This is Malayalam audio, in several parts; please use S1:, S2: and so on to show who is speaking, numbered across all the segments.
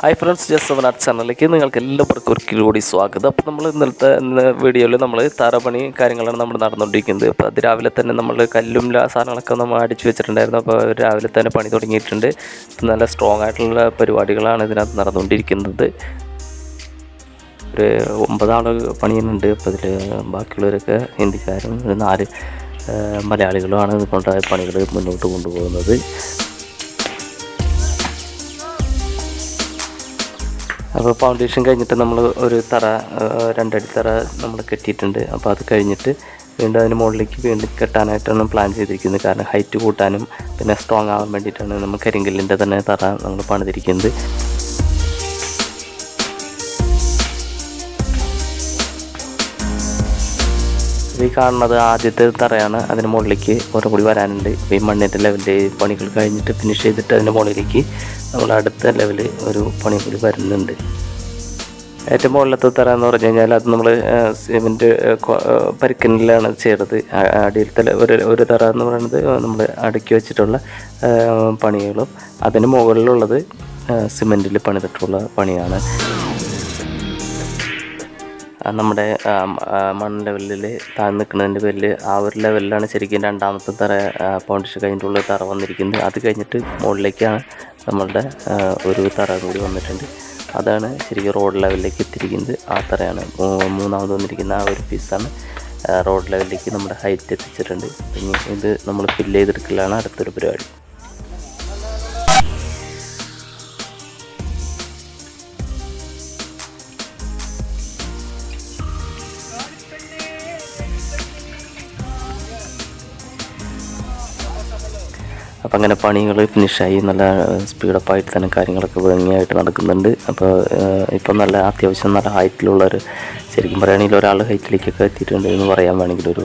S1: ഹായ് ഫ്രണ്ട്സ് ജസ്റ്റ് സെവൻ ചാനലിലേക്ക് നിങ്ങൾക്ക് എല്ലാവർക്കും ഒരിക്കൽ കൂടി സ്വാഗതം. അപ്പോൾ നമ്മൾ ഇന്നലത്തെ ഇന്ന് വീഡിയോയിൽ നമ്മൾ തറപണി കാര്യങ്ങളാണ് നമ്മൾ നടന്നുകൊണ്ടിരിക്കുന്നത്. അപ്പോൾ അത് രാവിലെ തന്നെ നമ്മൾ കല്ലും സാധനങ്ങളൊക്കെ നമ്മൾ അടിച്ചു വെച്ചിട്ടുണ്ടായിരുന്നു. അപ്പോൾ രാവിലെ തന്നെ പണി തുടങ്ങിയിട്ടുണ്ട്. നല്ല സ്ട്രോങ് ആയിട്ടുള്ള പരിപാടികളാണ് ഇതിനകത്ത് നടന്നുകൊണ്ടിരിക്കുന്നത്. ഒരു ഒമ്പതാൾ പണിയുന്നുണ്ട്. അപ്പോൾ അതിൽ ബാക്കിയുള്ളവരൊക്കെ ഹിന്ദിക്കാരും ഒരു നാല് മലയാളികളുമാണ് ഇതുകൊണ്ടായ പണികൾ മുന്നോട്ട് കൊണ്ടുപോകുന്നത്. അപ്പോൾ ഫൗണ്ടേഷൻ കഴിഞ്ഞിട്ട് നമ്മൾ ഒരു തറ രണ്ടടി തറ നമ്മൾ കെട്ടിയിട്ടുണ്ട്. അപ്പോൾ അത് കഴിഞ്ഞിട്ട് വീണ്ടും അതിന് മുകളിലേക്ക് വീണ്ടും കെട്ടാനായിട്ടാണ് പ്ലാൻ ചെയ്തിരിക്കുന്നത്. കാരണം ഹൈറ്റ് കൂട്ടാനും പിന്നെ സ്ട്രോങ് ആവാൻ വേണ്ടിയിട്ടാണ് നമ്മൾ കരിങ്കല്ലിന്റെ തന്നെ തറ നമ്മൾ പണിതിരിക്കുന്നത്. ഈ കാണുന്നത് ആദ്യത്തെ തറയാണ്. അതിന് മുകളിലേക്ക് ഓരോ കൂടി വരാനുണ്ട്. ഈ മണ്ണിന്റെ ലെവലിൽ പണികൾ കഴിഞ്ഞിട്ട് ഫിനിഷ് ചെയ്തിട്ട് അതിന്റെ മുകളിലേക്ക് നമ്മൾ അടുത്ത ലെവൽ ഒരു പണി കൂടി വരുന്നുണ്ട്. ഏറ്റവും മുകളിലത്തെ തറ എന്ന് പറഞ്ഞു കഴിഞ്ഞാൽ അത് നമ്മൾ സിമെന്റ് പരിക്കനിലാണ് ചെയ്തത് അടിയിലത്തെ ഒരു ഒരു തറ എന്ന് പറയുന്നത് നമ്മൾ അടുക്കി വെച്ചിട്ടുള്ള പണികളും അതിന് മുകളിലുള്ളത് സിമെന്റിൽ പണിതിട്ടുള്ള പണിയാണ്. നമ്മുടെ മണ്ണ് ലെവലിൽ താഴ്ന്നു നിൽക്കുന്നതിന്റെ പേരിൽ ആ ഒരു ലെവലിലാണ് ശരിക്കും രണ്ടാമത്തെ തറ പൗണ്ടിഷ് കഴിഞ്ഞിട്ടുള്ള തറ വന്നിരിക്കുന്നത്. അത് കഴിഞ്ഞിട്ട് മുകളിലേക്കാണ് നമ്മളുടെ ഒരു തറ കൂടി വന്നിട്ടുണ്ട്. അതാണ് ശരിക്കും റോഡ് ലെവലിലേക്ക് എത്തിയിരിക്കുന്നത്. ആ തറയാണ് മൂന്നാമത് വന്നിരിക്കുന്ന ആ ഒരു പീസാണ് റോഡ് ലെവലിലേക്ക് നമ്മുടെ ഹൈറ്റ് എത്തിച്ചിട്ടുണ്ട്. ഇനി ഇത് നമ്മൾ ഫില്ല് ചെയ്തെടുക്കലാണ് അടുത്തൊരു പരിപാടി. അപ്പം അങ്ങനെ പണികൾ ഫിനിഷായി നല്ല സ്പീഡപ്പായിട്ട് തന്നെ കാര്യങ്ങളൊക്കെ ഭംഗിയായിട്ട് നടക്കുന്നുണ്ട്. അപ്പോൾ ഇപ്പം നല്ല അത്യാവശ്യം നല്ല ഹൈറ്റിലുള്ളൊരു ശരിക്കും പറയുകയാണെങ്കിൽ ഒരാൾ ഹൈറ്റിലേക്കൊക്കെ എത്തിയിട്ടുണ്ട് എന്ന് പറയാൻ വേണമെങ്കിൽ ഒരു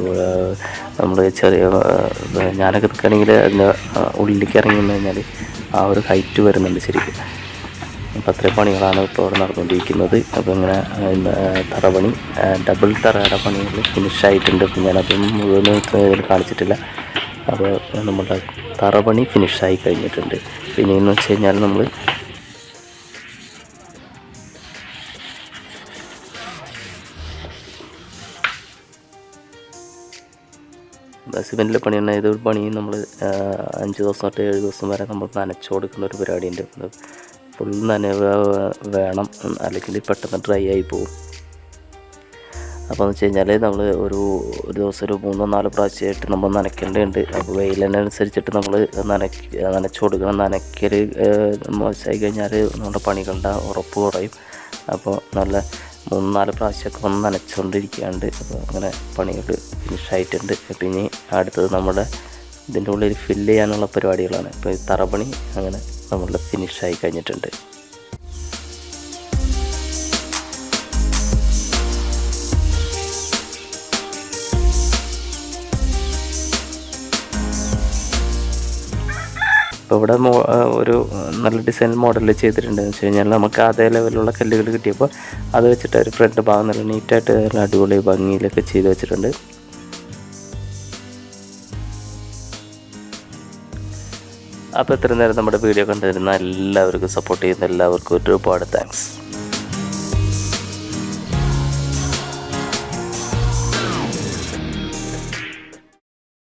S1: നമ്മൾ ചെറിയ ഞാനൊക്കെ നിൽക്കുകയാണെങ്കിൽ അതിന്റെ ഉള്ളിലേക്ക് ഇറങ്ങി നിന്ന് കഴിഞ്ഞാൽ ആ ഒരു ഹൈറ്റ് വരുന്നുണ്ട് ശരിക്കും. അപ്പോൾ അത്രയും പണികളാണ് ഇപ്പോൾ ഇവിടെ നടന്നുകൊണ്ടിരിക്കുന്നത്. അപ്പോൾ ഇങ്ങനെ തറപണി ഡബിൾ തറയുടെ പണികൾ ഫിനിഷായിട്ടുണ്ട് അപ്പോൾ ഞാനതൊന്നും മുഴുവൻ കാണിച്ചിട്ടില്ല. അപ്പോൾ നമ്മുടെ തറപണി ഫിനിഷായി കഴിഞ്ഞിട്ടുണ്ട്. പിന്നെ എന്ന് വെച്ച് കഴിഞ്ഞാൽ നമ്മൾ സിമെന്റിലെ പണിയാണ് തന്നെ ഒരു പണി നമ്മൾ അഞ്ച് ദിവസം തൊട്ട് ഏഴ് ദിവസം വരെ നമ്മൾ നനച്ചു കൊടുക്കുന്ന ഒരു പരിപാടിയുണ്ട്. ഫുൾ നനവ് വേണം അല്ലെങ്കിൽ പെട്ടെന്ന് ഡ്രൈ ആയി പോകും അപ്പോൾ എന്ന് വെച്ച് കഴിഞ്ഞാൽ നമ്മൾ ഒരു ഒരു ദിവസം ഒരു മൂന്നോ നാലോ പ്രാവശ്യമായിട്ട് നമ്മൾ നനയ്ക്കേണ്ടതുണ്ട്. അപ്പോൾ വെയിലിനനുസരിച്ചിട്ട് നമ്മൾ നനയ്ക്ക് നനച്ചു കൊടുക്കണം. നനയ്ക്കൽ മോശമായി കഴിഞ്ഞാൽ നമ്മുടെ പണികളുടെ ഉറപ്പ് കുറയും. അപ്പോൾ നല്ല മൂന്ന് നാല് പ്രാവശ്യമൊക്കെ ഒന്ന് നനച്ചുകൊണ്ടിരിക്കാണ്ട് അപ്പോൾ അങ്ങനെ പണികൾ ഫിനിഷായിട്ടുണ്ട്. ഇനി അടുത്തത് നമ്മുടെ ഇതിന്റെ ഉള്ളിൽ ഫില്ല് ചെയ്യാനുള്ള പരിപാടികളാണ്. ഇപ്പോൾ ഈ തറപണി അങ്ങനെ നമ്മളുടെ ഫിനിഷായി കഴിഞ്ഞിട്ടുണ്ട്. ഇപ്പോൾ ഇവിടെ ഒരു നല്ല ഡിസൈൻ മോഡലിൽ ചെയ്തിട്ടുണ്ട് എന്ന് വെച്ച് കഴിഞ്ഞാൽ നമുക്ക് അതേ ലെവലിലുള്ള കല്ലുകൾ കിട്ടിയപ്പോൾ അത് വെച്ചിട്ട് ഒരു ഫ്രണ്ട് ഭാഗം നല്ല നീറ്റായിട്ട് നല്ല അടിപൊളി ഭംഗിയിലൊക്കെ ചെയ്ത് വെച്ചിട്ടുണ്ട്. അപ്പോൾ ഇത്രയും നേരം നമ്മുടെ വീഡിയോ കണ്ടിരുന്ന എല്ലാവർക്കും സപ്പോർട്ട് ചെയ്യുന്ന എല്ലാവർക്കും ഒരുപാട് താങ്ക്സ്